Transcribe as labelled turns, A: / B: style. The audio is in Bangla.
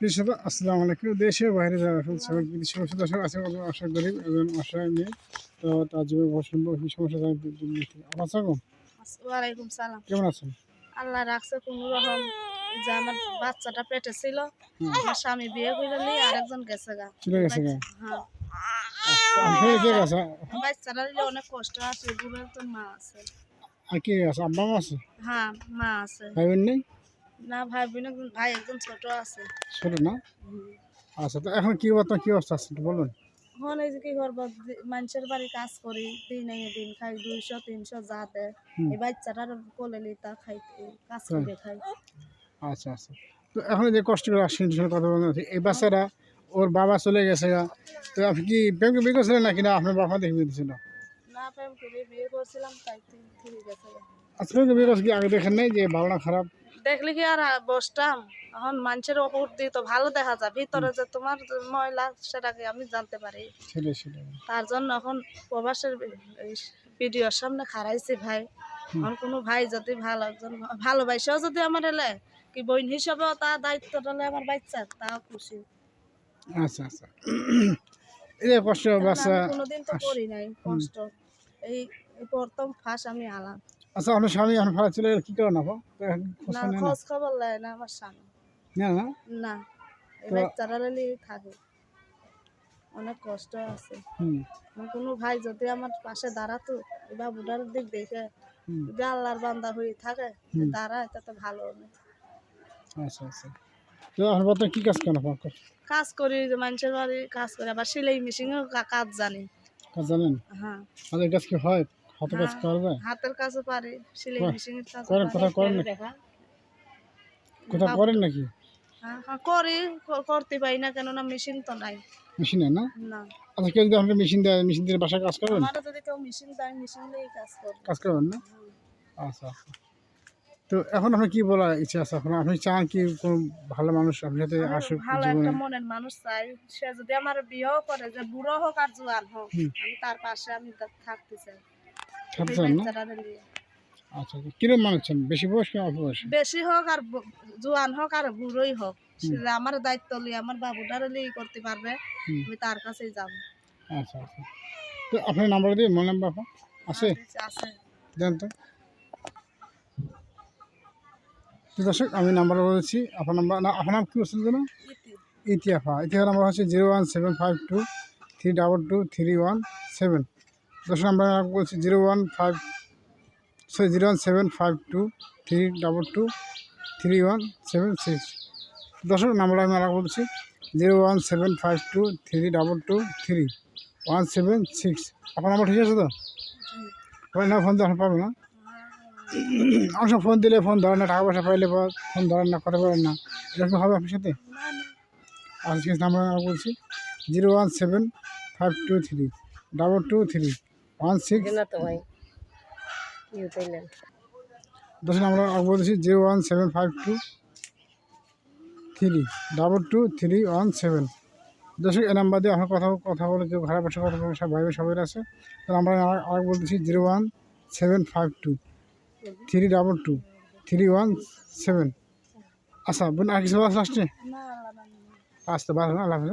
A: বিশেষত আসসালামু আলাইকুম। দেশে ও বাইরে যারা আছেন সবাই সমস্যা দর্শক আছে কত আশা গরিব এবং আশায় নিয়ে তো তার জীবনে বসন্ত কি সমস্যা আচ্ছা গো
B: ওয়ালাইকুম সালাম।
A: কেমন আছেন?
B: আল্লাহ রাখছে কোন রকম যে আমার বাচ্চাটা পেটে ছিল। আমার স্বামী বিয়ে করে নিয়ে আরেকজন গেছে গা।
A: চলে গেছে গা?
B: হ্যাঁ।
A: গেছে?
B: বাচ্চাটা অনেক কষ্ট আছে বুড়ো একজন মা আছে।
A: আর কি আছে? আব্বা মা আছে?
B: হ্যাঁ মা আছে।
A: ভাই নেই?
B: না ভাই বোন ভাই একজন ছোট আছে।
A: ছোট না? আচ্ছা তো এখন কি অবস্থা কি অবস্থা আছে বলুন।
B: এখন এই যে কি করব মানুষের বাড়ি কাজ করি দিন এই দিন খাই দুইশো তিনশো যা দেয়। এই বাচ্চাটার কোলে লি তা খাই কাজ। করে খাই।
A: আচ্ছা আচ্ছা। তো এখন যে কষ্ট করে আসছেন কথা হচ্ছে, এই বাচ্চারা ওর বাবা চলে গেছে তো আপনি কি প্রেমকে বিয়ে করছিলেন নাকি না আপনার বাবা দেখে বিয়ে দিয়েছিল?
B: না প্রেম করে বিয়ে করছিলাম তাই ঠিক গা।
A: আচ্ছা বিয়ে করছে আগে দেখেন নাই যে ভালো না খারাপ?
B: দেখলি কি আর বসতাম? এখন মানুষের ওপর দিয়ে তো ভালো দেখা যায়। ভিতরে যে তোমার ময়লা সেটাকে আমি জানতে পারি। তার জন্য এখন প্রবাসের ভিডিওর সামনে খারাইছি ভাই। এখন কোনো ভাই যদি ভালো একজন ভালোবাসাও যদি আমার এলে কি বোন হিসাবেও তা দায়িত্ব হলে আমার বাচ্চা তাও খুশি।
A: আচ্ছা আচ্ছা। এই কষ্ট বাচ্চা
B: কোনোদিন তো করি নাই কষ্ট। এই প্রথম ফাঁস আমি আলাম।
A: আচ্ছা আপনার স্বামী এখন ভাড়া চলে গেলে কি তো এখন খোঁজ
B: খবর নেয় না? আমার স্বামী।
A: না? না
B: থাকে। অনেক কষ্ট আছে। আমার কোনো ভাই যদি আমার পাশে দাঁড়াতো এবার বুড়ার দিক দেখে যদি আল্লাহর বান্দা হয়ে থাকে। দাঁড়ায় তা তো ভালো হবে।
A: আচ্ছা আচ্ছা। তো এখন বর্তমানে কি কাজ করেন আপনার?
B: কাজ করি যে মানুষের বাড়ি কাজ করি। আবার সেলাই মেশিনেও কাজ জানি।
A: কাজ জানেন?
B: হ্যাঁ।
A: কাজ কি হয়? হাতে কাজ। করা যায়
B: হাতের কাজও পারি সেলাই মেশিনের কাজ
A: করেন কোথাও করেন নাকি? কোথাও করেন নাকি?
B: হ্যাঁ হ্যাঁ করি করতে পারি না কেননা মেশিন তো নাই।
A: মেশিনে না?
B: না।
A: আচ্ছা কেউ যদি আপনাকে মেশিন দেয় মেশিন দিয়ে বাসায় কাজ করবেন
B: আমারও যদি কেউ মেশিন দেয় মেশিন দিয়েই কাজ করব।
A: কাজ করবেন না? আচ্ছা আচ্ছা। তো এখন আপনার কি বলার ইচ্ছা আছে? আপনার আপনি চান কি কোনো ভালো মানুষ আপনার সাথে আসুক
B: ভালো একটা মনের মানুষ চাই। সে যদি আমার বিয়েও করে যে বুড়ো হোক আর জোয়ান হোক আমি তার পাশে আমি থাকতে চাই।
A: না? আচ্ছা কীরকম মানুষ চান বেশি বয়স কি অল্প বয়স?
B: বেশি হোক আর ব- জোয়ান হোক আর বুড়োই হোক সে যে আমার দায়িত্ব আমার বাবুটারে নিয়ে করতে পারবে। আমি তার কাছেই যাব।
A: আচ্ছা আচ্ছা। তো আপনার নাম্বার দিয়ে নাম্বার আছে?
B: আছে
A: দেন তো। তো দর্শক আমি নাম্বার বলেছি আপনার নাম্বার না আপনার নাম কী বলছেন যেন?
B: ইতি।
A: ইতিহাফা। ইতিহার নাম্বার হচ্ছে zero one seven five two three double two three one seven. দশ নাম্বার বলছি zero one five sorry zero one seven five two, three double two, three one seven six. দর্শক নাম্বার আমি আর বলছি, zero one seven five two, three double two, three one seven six. আপনার নাম্বার ঠিক আছে তো? ওই না, ফোন তো এখন পাবে না? আমার সব ফোন দিলে ফোন ধরেন না, টাকা পয়সা পাইলে পর ফোন ধরেন না, কথা বলেন না। এরকম হবে আপনার সাথে। আজকে নাম্বার আমি বলছি, zero one seven five two three, double two three. One six দশ নাম্বার আমি বলছি zero one seven five two three double two three one seven. দর্শক এই নাম্বার দিয়ে আমার কথা কথা বলে কেউ খারাপ বসে কথা বলে সব ভাই সবাই আছে। তো আমরা আর বলতেছি zero one seven five two three double two three one seven. আচ্ছা বোন আর কিছু আছে? লাস্টে
B: না, আল্লাহ না।
A: আসতে পারবেন আল্লাহ হাফেজ।